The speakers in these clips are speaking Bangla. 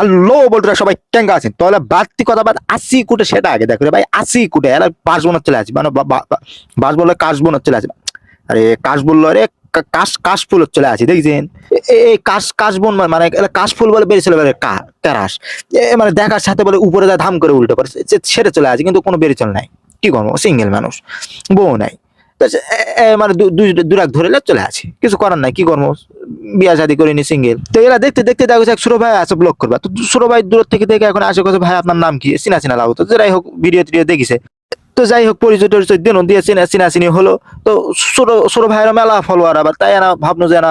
হ্যালো বলটুরা সবাই কেঙ্গা আছেন? তাহলে বাড়তি কথা বাদ, আশি কোটে সেটা আগে দেখো ভাই, আশি কোটে, এরা পাঁচ বোনের চলে আছে মানে বাস বললে কাশ বোনের চলে আছে আরে কাশ বলল রে, কা- কাশ কাশ ফুল চলে আছে দেখছেন? এই কাশ কাশ বোন মানে- কাশ ফুল বলে বেরিয়ে চলে বলে কা এ মানে দেখার সাথে বলে উপরে যায় ধাম করে উল্টো সে- সেটা চলে আছে কিন্তু কোনো বেরিয়ে চল নাই। কি করব? সিঙ্গেল মানুষ, বউ নাই। তো মানে দু- দুই দুরাক ধরে চলে আছে। কিছু করার নাই, কি করব? বিয়া শাদি করিনি সিঙ্গেল তো এরা দেখতে দেখতে দেখো এক সুরো ভাই আছে ব্লক করবা। তো সুরো ভাই দূর থেকে দেখে এখন আসে কথা ভাই আপনার নাম কি? চিনা চিনা লাগতো তো। যাই হোক ভিডিও টিডিও দেখিছে। তো যাই হোক, পরিচয় টরিচয় দিন দিয়ে চিনা চিনা, চিনি হলো। তো সুরো সুরো ভাইয়ের মেলা ফলোয়ার আবার তাই না ভাবনো যে না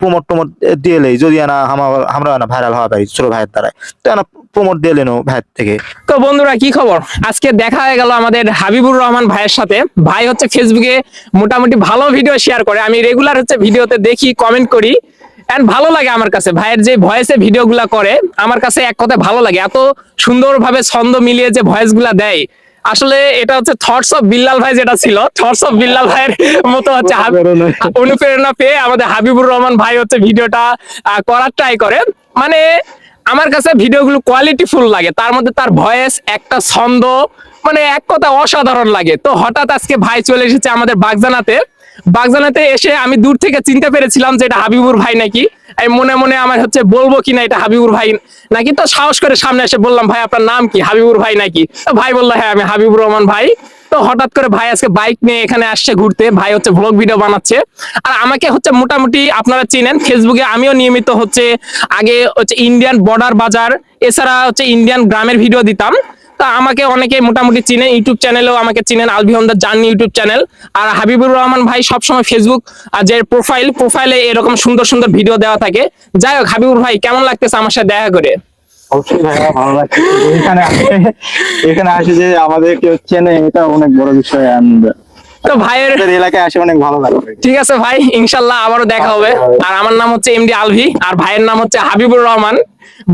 প্রমোট টমোট দিয়ে যদি না আমার- আমরা ভাইরাল হওয়া পারি সুরো ভাইয়ের দ্বারাই তো না প্রমোট দিয়ে লেনো ভাইয়ের থেকে। তো বন্ধুরা কি খবর? আজকে দেখা হয়ে গেল আমাদের হাবিবুর রহমান ভাইয়ের সাথে। ভাই হচ্ছে ফেসবুকে মোটামুটি ভালো ভিডিও শেয়ার করে। আমি রেগুলার হচ্ছে ভিডিওতে দেখি কমেন্ট করি। এন্ড ভালো লাগে আমার কাছে। ভাইয়ের যে ভয়েসে ভিডিওগুলা করে আমার কাছে এক কথায় ভালো লাগে। এত সুন্দরভাবে ছন্দ মিলিয়ে যে ভয়েসগুলা দেয়। আসলে এটা হচ্ছে থটস অফ বিল্লাল ভাই যেটা ছিল থটস অফ বিল্লাল ভাইয়ের মতো হচ্ছে অনুপ্রেরণা। পেয়ে আমাদের হাবিবুর রহমান ভাই হচ্ছে ভিডিওটা করার ট্রাই করে। মানে আমার কাছে ভিডিওগুলো কোয়ালিটি ফুল লাগে, তার মধ্যে তার ভয়েস একটা ছন্দ মানে এক কথা অসাধারণ লাগে। তো হঠাৎ আজকে ভাই চলে এসেছে আমাদের বাগজানাতে। বাগজানাতে এসে আমি দূর থেকে চিনতে পেরেছিলাম যে এটা হাবিবুর ভাই নাকি। আমি মনে মনে আমার হচ্ছে বলব কিনা এটা হাবিবুর ভাই নাকি। তো সাহস করে সামনে এসে বললাম, ভাই, আপনার নাম কি? হাবিবুর ভাই নাকি? ভাই বলল হ্যাঁ আমি হাবিবুর রহমান ভাই। তো হঠাৎ করে ভাই আজকে বাইক নিয়ে এখানে আসছে ঘুরতে। ভাই হচ্ছে ব্লগ ভিডিও বানাচ্ছে। আর আমাকে হচ্ছে মোটামুটি আপনারা চিনেন ফেসবুকে আমিও নিয়মিত হচ্ছে আগে হচ্ছে ইন্ডিয়ান বর্ডার বাজার এছাড়া হচ্ছে ইন্ডিয়ান গ্রামের ভিডিও দিতাম। তা আমাকে অনেকে মোটামুটি চিনেন ইউটিউব চ্যানেলেও আমাকে চিনেন Alvihan the journey YouTube channel আর হাবিবুর রহমান ভাই সবসময় ফেসবুক যে প্রোফাইল প্রোফাইলে এরকম সুন্দর সুন্দর ভিডিও দেওয়া থাকে। যাই হোক হাবিবুর ভাই, কেমন লাগতেছে আমার সাথে দেখা করে? অবশ্যই ভাইয়া ভালো লাগছে। এখানে এখানে আসে যে আমাদের কেউ চেনে এটা অনেক বড় বিষয় and তো ভাইয়ের এলাকায় আসে অনেক ভালো লাগে। ঠিক আছে ভাই ইনশাল্লাহ আবারও দেখা হবে। আর আমার নাম হচ্ছে এমডি আলভি আর ভাইয়ের নাম হচ্ছে হাবিবুর রহমান।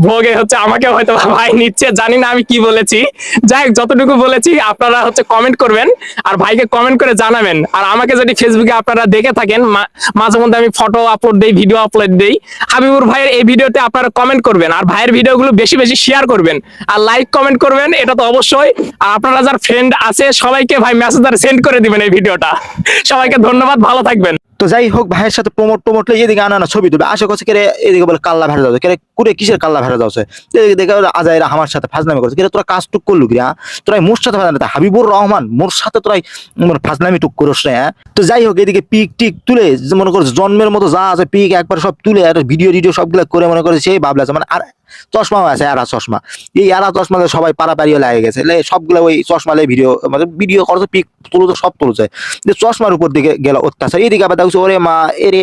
ভোগে হচ্ছে আমাকে হয়তো ভাই নিচ্ছে, জানি না আমি কি বলেছি। যাই যতটুকু বলেছি, আপনারা হচ্ছে কমেন্ট করবেন আর ভাইকে কমেন্ট করে জানাবেন। আর আমাকে যদি ফেসবুকে আপনারা দেখে থাকেন মাঝে মধ্যে আমি ফটো আপলোড দিই ভিডিও আপলোড দেই, হাবিবুর ভাইয়ের এই ভিডিওতে আপনারা কমেন্ট করবেন আর ভাইয়ের ভিডিওগুলো বেশি বেশি শেয়ার করবেন। আর লাইক কমেন্ট করবেন, এটা তো অবশ্যই। আর আপনারা যার ফ্রেন্ড আছে, সবাইকে ভাই মেসেজ সেন্ড করে দিবেন এই ভিডিওটা। সবাইকে ধন্যবাদ, ভালো থাকবেন। তো যাই হোক, ভাইয়ের সাথে প্রমোট টমোট এদিকে আনা ছবি তুলবে। আশা করছে কেরে এদিকে বলে কাল্লা ভেড়া যাচ্ছে। কেরে কুড়ে কিসের কাল্লা ভেড়া যাচ্ছে? এদিকে দেখে আজা এরা আমার সাথে ফাজলামি করছে। কেরে, তোরা কাজ টুক করলু কি হ্যাঁ? তোরাই মোর সাথে ফাজলামি হাবিবুর রহমান, মোর সাথে তোরাই মোর ফাজলামি টুক করিস রে হ্যাঁ? তো যাই হোক, এদিকে পিক টিক তুলে মনে করছে জন্মের মতো যা আছে, পিক একবার সব তুলে, আর ভিডিও টিডিও সবগুলো করে মনে করে সেই ভাবলা আছে। মানে আর চশমাও আছে আরা চশমা। এই আরা চশমা সবাই পাড়াপাড়িও লাগে গেছে। সবগুলো ওই চশমা ভিডিও মানে ভিডিও করছে, পিক তুলছে, সব তুলছে। চশমার উপর দিকে গেল অত্যাচার। এদিকে আবার দেখছ ওরে মা, এরে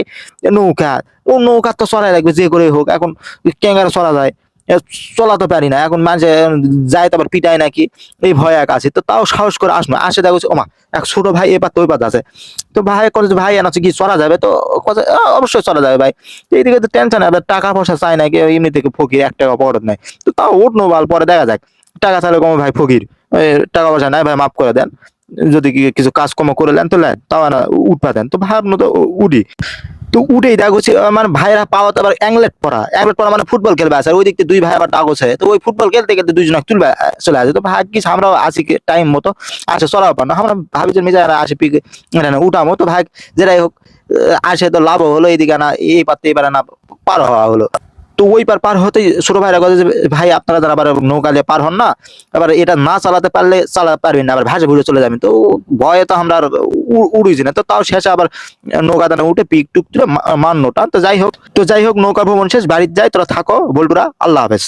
নৌকা। ও নৌকা তো চলাই লাগবে, যে করে হোক, এখন ক্যাঙ্গারে চলা যায়। চলাতে পারি না, এখন মাঝে যায় তারপর পিটায় নাকি। এই ভয় এক আছে, তো তাও সাহস করে আসবে আসে দেখো ওমা এক ছোট ভাই এবার তো ওই পাত আছে। তো ভাই যে, ভাই, আনাচ্ছে কি, চলা যাবে? তো অবশ্যই চলা যাবে ভাই। এইদিকে তো টেনশন হবে টাকা পয়সা চাই না কেউ এমনি থেকে ফকির, এক টাকা পড়ত নাই। তো তাও উঠনো বাল, পরে দেখা যাক। টাকা চাইলে কমে ভাই ফকির। টাকা পয়সা নাই ভাই, মাফ করে দেন। যদি কিছু কাজ কম করে লেন তো লেন তাও না উঠবা দেন। তো ভাবনো তো উ- উঠি। তো উঠেই দেখছি মানে ভাইরা পাওয়া তো আবার অ্যাংলেট পড়া অ্যাংলেট পড়া মানে ফুটবল খেলবে আসে ওই দিক থেকে দুই ভাই আবার ডাকছে তো ওই ফুটবল খেলতে খেলতে দুইজন তুলবে চলে আসে। তো ভাগ কি আমরাও আসি টাইম মতো। আসে চলাও পার। আমরা ভাবি যে মেজা আসে পিকে উঠামো। তো ভাগ যেটাই হোক আসে তো লাভ হলো, এইদিকে না, এই পারতে এবারে না, পার হওয়া হলো। তো ওই পার পার হতেই ছোট ভাইরা কথা যে, ভাই, আপনারা যারা আবার নৌকা দিয়ে পার হন না, আবার এটা না চালাতে পারলে চালাতে পারবেন না, আবার ভাসে ভুলে চলে যাবেন। তো ভয়ে তো আমরা আর উড়িছি না। তো তাও শেষে আবার নৌকা দানা উঠে পিক টুক তুলে মান্যটা তো যাই হোক, তো যাই হোক, নৌকা ভ্রমণ শেষ, বাড়িতে যাই, তোরা থাকো বলটুরা আল্লাহ হাফেজ।